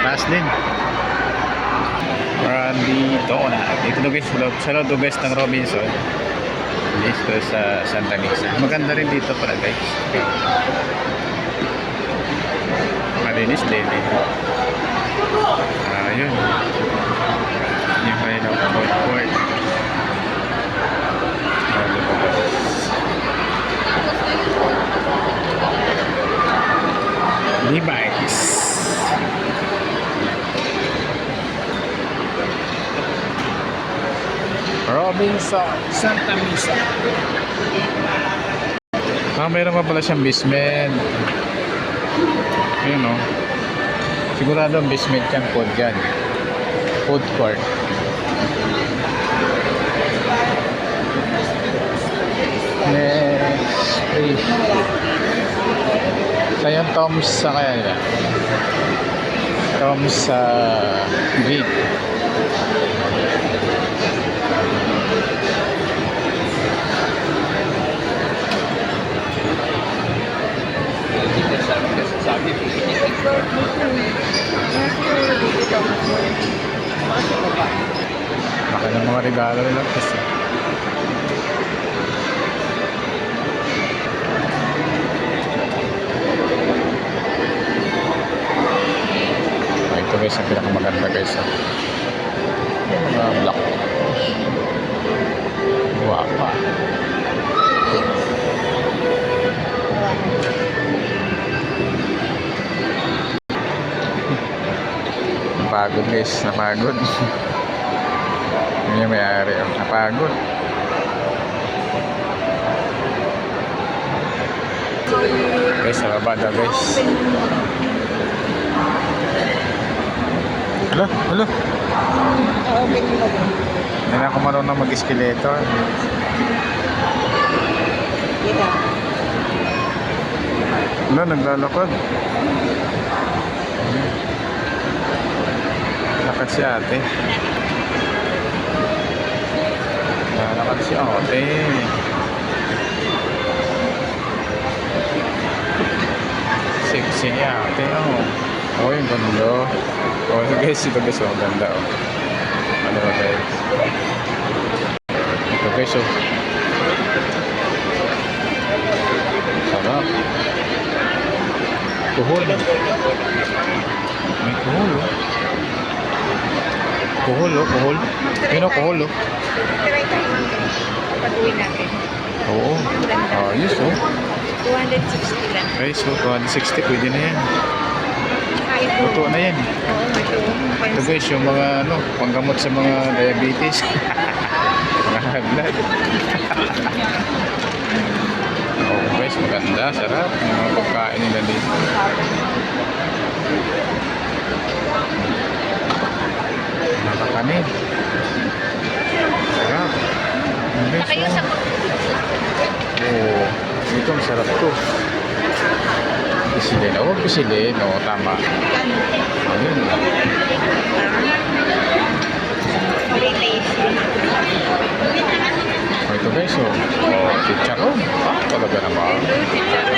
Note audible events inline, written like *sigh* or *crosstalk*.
Taas din. Para dito na. Dito na guys, sa loob, guys ng Robinson. Dito sa Santa Misa. Maganda rin dito pala guys. Malinis din eh. Ayun. Yung kanilang food court. Ah, diba guys? Levi's. Robinson, Santa Misa. Ah, mayroon pa pala siyang basement. Ayun o. Sigurado ang basement yan, food yan. Food court. Next page. Yung Tom's sa kaya nila. Tom's sa Green. Baka ng mga regalo nila kasi. Ah, Ito guys, ang pinakamaganda guys. ah. Mga black. Guwapa. Napagod guys, napagod. *laughs* Yun yung may-ari. oh. Napagod. Guys, sa baba daw guys. Hello, hello. Hindi na ako marunong mag-escalator. Wala, naglalakad. Lakad si ate. Lalakad si ate. Sexy ni ate, oh. Oh, yung ganda. Oh, guys, ito guys, oh, ganda, oh. Ano ba guys? Ito guys, oh. Sarap. Kuhol. May kuhol, oh. Kuhol, oh, kuhol. Yun, oh, kuhol, oh. Try tayo pag-uwi natin. Oo. Ayos, oh. 260 lang. Guys, so 260, pwede na yan. Luto na yan. Ito. Ito guys, yung mga ano, panggamot sa mga diabetes. mga high blood. oh guys, maganda, sarap. Yung mga pagkain nila dito. Kanin. Sarap. Ang guys, Kayo sa oh. Oh, ito masarap to. Pisilin. Oh, pisilin. Oh, tama. Ayun. Oh, ito guys, oh. Oh, chicharon. Ah, talaga naman. Ito,